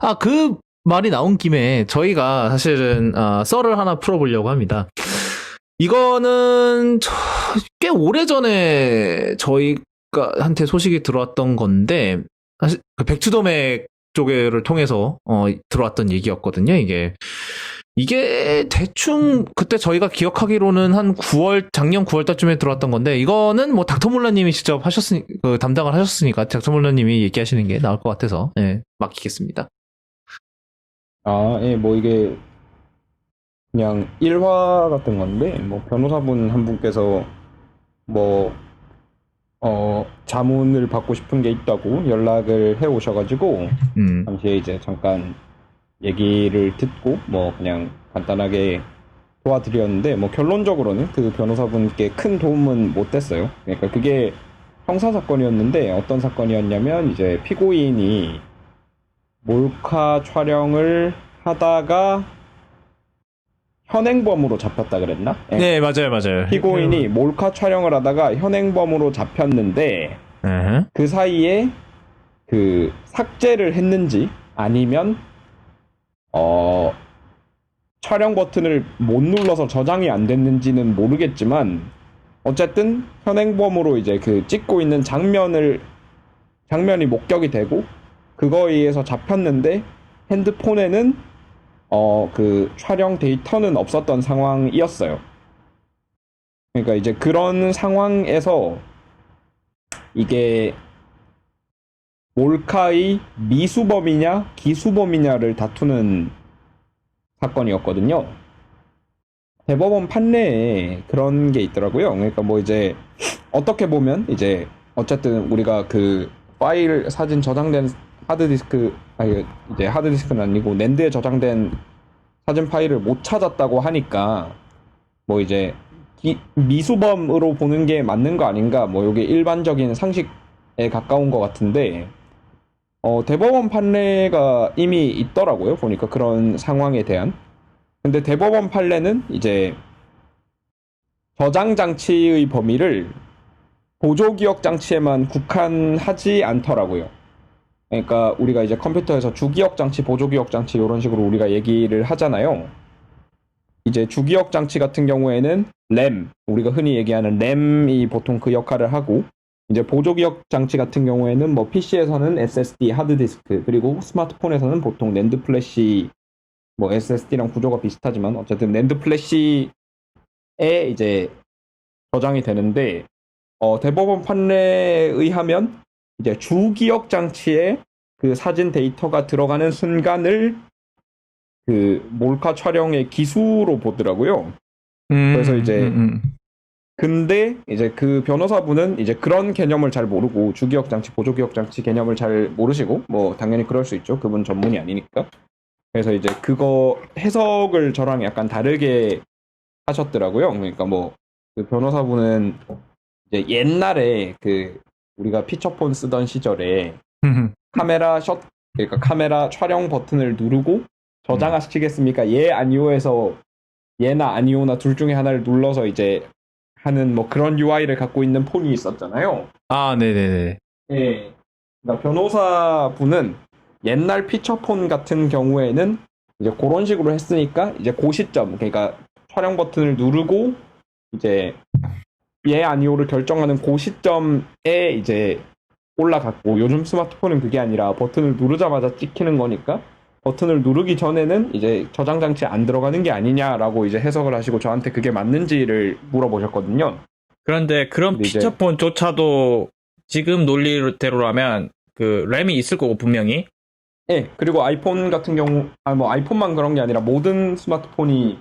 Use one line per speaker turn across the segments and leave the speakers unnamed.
아, 그 말이 나온 김에 저희가 사실은 아, 썰을 하나 풀어보려고 합니다. 이거는 저- 꽤 오래전에 저희가 한테 소식이 들어왔던 건데 사실 그 백투더맥 쪽을 통해서 어, 들어왔던 얘기였거든요. 이게 이게 대충 그때 저희가 기억하기로는 한 9월 작년 9월 달쯤에 들어왔던 건데 이거는 뭐 닥터 몰라님이 직접 하셨으니 그 담당을 하셨으니까 닥터 몰라님이 얘기하시는 게 나을 것 같아서 예, 맡기겠습니다.
아, 예, 뭐 이게 그냥 일화 같은 건데, 뭐 변호사분 한 분께서 뭐, 어, 자문을 받고 싶은 게 있다고 연락을 해 오셔가지고,
음.
당시에 이제 잠깐 얘기를 듣고, 뭐 그냥 간단하게 도와드렸는데, 뭐 결론적으로는 그 변호사분께 큰 도움은 못 됐어요. 그러니까 그게 형사 사건이었는데, 어떤 사건이었냐면, 이제 피고인이 몰카 촬영을 하다가 현행범으로 잡혔다 그랬나? 예.
네, 맞아요, 맞아요.
피고인이 몰카 촬영을 하다가 현행범으로 잡혔는데 에그 사이에 그 삭제를 했는지 아니면 어 촬영 버튼을 못 눌러서 저장이 안 됐는지는 모르겠지만 어쨌든 현행범으로 이제 그 찍고 있는 장면을 장면이 목격이 되고 그거에 의해서 잡혔는데 핸드폰에는 어 그 촬영 데이터는 없었던 상황이었어요. 그러니까 이제 그런 상황에서 이게 몰카의 미수범이냐 기수범이냐를 다투는 사건이었거든요. 대법원 판례에 그런 게 있더라고요. 그러니까 뭐 이제 어떻게 보면 이제 어쨌든 우리가 그 파일 사진 저장된 하드디스크 아니 이제 하드디스크는 아니고 낸드에 저장된 사진 파일을 못 찾았다고 하니까 뭐 이제 기- 미수범으로 보는 게 맞는 거 아닌가 뭐 이게 일반적인 상식에 가까운 것 같은데 어 대법원 판례가 이미 있더라고요 보니까 그런 상황에 대한 근데 대법원 판례는 이제 저장 장치의 범위를 보조 기억 장치에만 국한하지 않더라고요. 그러니까 우리가 이제 컴퓨터에서 주기억 장치, 보조 기억 장치 이런 식으로 우리가 얘기를 하잖아요. 이제 주기억 장치 같은 경우에는 램, 우리가 흔히 얘기하는 램이 보통 그 역할을 하고 이제 보조 기억 장치 같은 경우에는 뭐 PC에서는 SSD 하드디스크 그리고 스마트폰에서는 보통 낸드 플래시 뭐 SSD랑 구조가 비슷하지만 어쨌든 낸드 플래시에 이제 저장이 되는데 어, 대법원 판례에 의하면 이제 주기억 장치에 그 사진 데이터가 들어가는 순간을 그 몰카 촬영의 기수로 보더라고요. 그래서 이제 근데 이제 그 변호사분은 이제 그런 개념을 잘 모르고 주기억 장치, 보조 기억 장치 개념을 잘 모르시고 뭐 당연히 그럴 수 있죠. 그분 전문이 아니니까. 그래서 이제 그거 해석을 저랑 약간 다르게 하셨더라고요. 그러니까 뭐 그 변호사분은 이제 옛날에 그 우리가 피처폰 쓰던 시절에 카메라 샷 그러니까 카메라 촬영 버튼을 누르고 저장하시겠습니까? 예 아니오에서 예나 아니오나 둘 중에 하나를 눌러서 이제 하는 뭐 그런 UI를 갖고 있는 폰이 있었잖아요.
아, 네네네.
예. 그러니까 변호사 분은 옛날 피처폰 같은 경우에는 이제 그런 식으로 했으니까 이제 그 시점 그러니까 촬영 버튼을 누르고 이제 예 아니오를 결정하는 그 시점에 이제 올라갔고 요즘 스마트폰은 그게 아니라 버튼을 누르자마자 찍히는 거니까 버튼을 누르기 전에는 이제 저장 장치에 안 들어가는 게 아니냐라고 이제 해석을 하시고 저한테 그게 맞는지를 물어보셨거든요.
그런데 그런 피처폰조차도 지금 논리대로라면 그 램이 있을 거고 분명히
예, 그리고 아이폰 같은 경우, 아, 뭐, 아이폰만 그런 게 아니라 모든 스마트폰이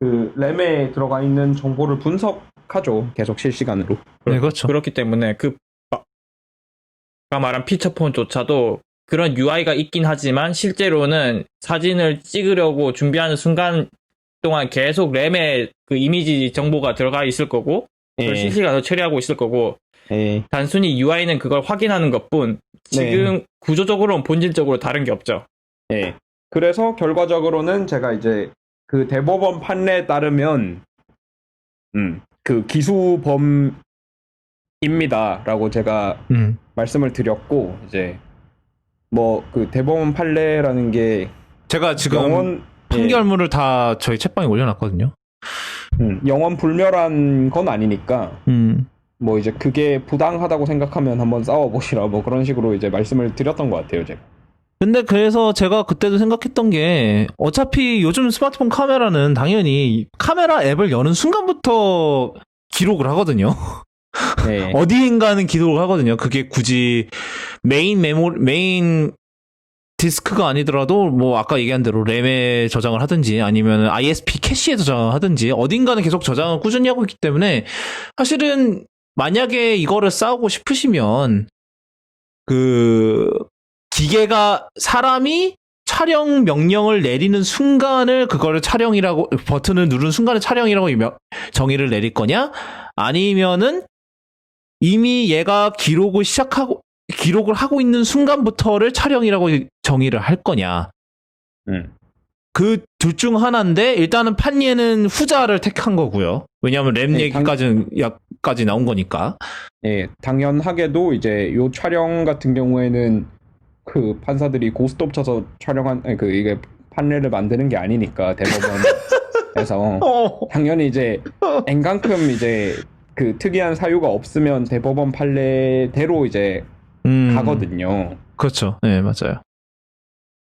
그 램에 들어가 있는 정보를 분석 하죠. 계속 실시간으로.
네, 그렇죠.
그렇기 때문에 그 아- 아까 말한 피처폰조차도 그런 UI가 있긴 하지만 실제로는 사진을 찍으려고 준비하는 순간 동안 계속 램에 그 이미지 정보가 들어가 있을 거고 그걸
예,
실시간으로 처리하고 있을 거고
예,
단순히 UI는 그걸 확인하는 것뿐 지금 구조적으로는 본질적으로 다른 게 없죠.
예. 그래서 결과적으로는 제가 이제 그 대법원 판례에 따르면, 음, 그 기수범입니다라고 제가
음.
말씀을 드렸고, 이제 뭐 그 대법원 판례라는 게
제가 지금
영원
판결문을 다 저희 책방에 올려놨거든요.
예, 음, 영원 불멸한 건 아니니까
음.
뭐 이제 그게 부당하다고 생각하면 한번 싸워보시라 뭐 그런 식으로 이제 말씀을 드렸던 것 같아요 제가.
근데 그래서 제가 그때도 생각했던 게 어차피 요즘 스마트폰 카메라는 당연히 카메라 앱을 여는 순간부터 기록을 하거든요.
네.
어디인가는 기록을 하거든요. 그게 굳이 메인 메모 메인 디스크가 아니더라도 뭐 아까 얘기한 대로 램에 저장을 하든지 아니면 ISP 캐시에 저장을 하든지 어딘가는 계속 저장을 꾸준히 하고 있기 때문에 사실은 만약에 이거를 싸우고 싶으시면 그 기계가 사람이 촬영 명령을 내리는 순간을 그거를 촬영이라고 버튼을 누른 순간에 촬영이라고 명- 정의를 내릴 거냐 아니면은 이미 얘가 기록을 시작하고 기록을 하고 있는 순간부터를 촬영이라고 정의를 할 거냐
음.
그둘 중 하나인데 일단은 판례는 후자를 택한 거고요. 왜냐하면 램
네,
얘기까지는 약까지 나온 거니까.
예, 당연하게도 이제 요 촬영 같은 경우에는 그 판사들이 고스톱 쳐서 촬영한 아니, 그 이게 판례를 만드는 게 아니니까 대법원에서 당연히 이제 엔간큼 이제 그 특이한 사유가 없으면 대법원 판례대로 이제
음,
가거든요.
그렇죠. 네 맞아요.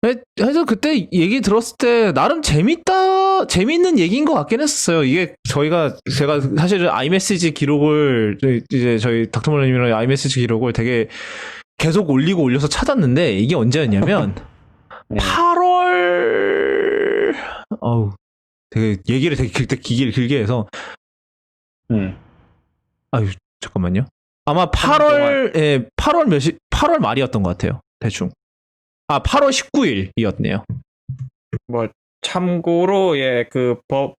네, 그래서 그때 얘기 들었을 때 나름 재밌다 재밌는 얘기인 것 같긴 했었어요. 이게 저희가 제가 사실은 아이메시지 기록을 저희- 이제 저희 닥터몰님이랑 아이메시지 기록을 되게 계속 올리고 올려서 찾았는데 이게 언제였냐면
네.
8월 어우 되게 얘기를 되게 길게 길게, 길게 해서
음.
아유 잠깐만요. 아마 8월 예 8월 몇시 8월 말이었던 것 같아요. 대충. 아 8월 19일이었네요.
뭐 참고로 예그 법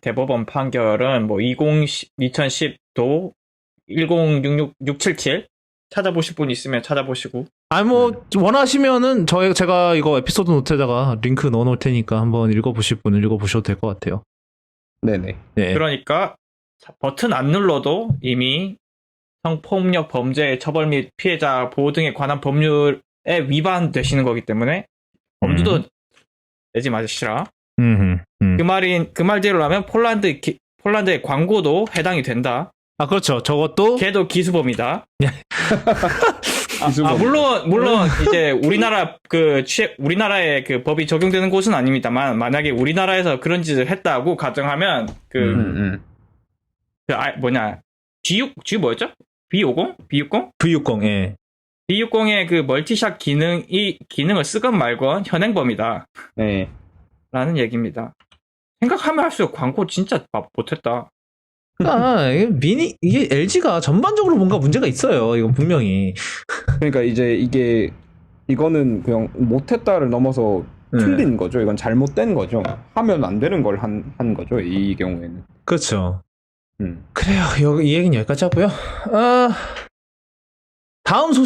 대법원 판결은 뭐 2010, 2010도 1066677 찾아보실 분 있으면 찾아보시고
아뭐 원하시면은 저희 제가 이거 에피소드 노트에다가 링크 넣어놓을 테니까 한번 읽어보실 분은 읽어보셔도 될 것 같아요.
네네.
네.
그러니까 버튼 안 눌러도 이미 성폭력 범죄 처벌 및 피해자 보호 등에 관한 법률에 위반되시는 거기 때문에 엄두도 내지 마시라.
음, 음.
그 말인 그 말대로라면 폴란드 기- 폴란드의 광고도 해당이 된다.
아 그렇죠. 저것도
걔도 기수범이다. 아. 아, 물론 물론 이제 우리나라 그 취, 우리나라의 그 법이 적용되는 곳은 아닙니다만 만약에 우리나라에서 그런 짓을 했다고 가정하면 그,
음, 음.
그 아, 뭐냐 G6 G 뭐였죠? B50? B60?
V60 예.
B60의 그 멀티샷 기능이 기능을 쓰건 말건 현행범이다.
네.
라는 얘기입니다. 생각하면 할수록 광고 진짜 막 못했다.
아 이게 미니 이게 LG가 전반적으로 뭔가 문제가 있어요. 이건 분명히.
그러니까 이제 이게 이거는 그냥 못했다를 넘어서
네.
틀린 거죠. 이건 잘못된 거죠. 하면 안 되는 걸 한 한 거죠. 이 경우에는.
그렇죠.
음.
그래요. 여, 이 얘기는 여기까지 하고요. 아, 다음 소식.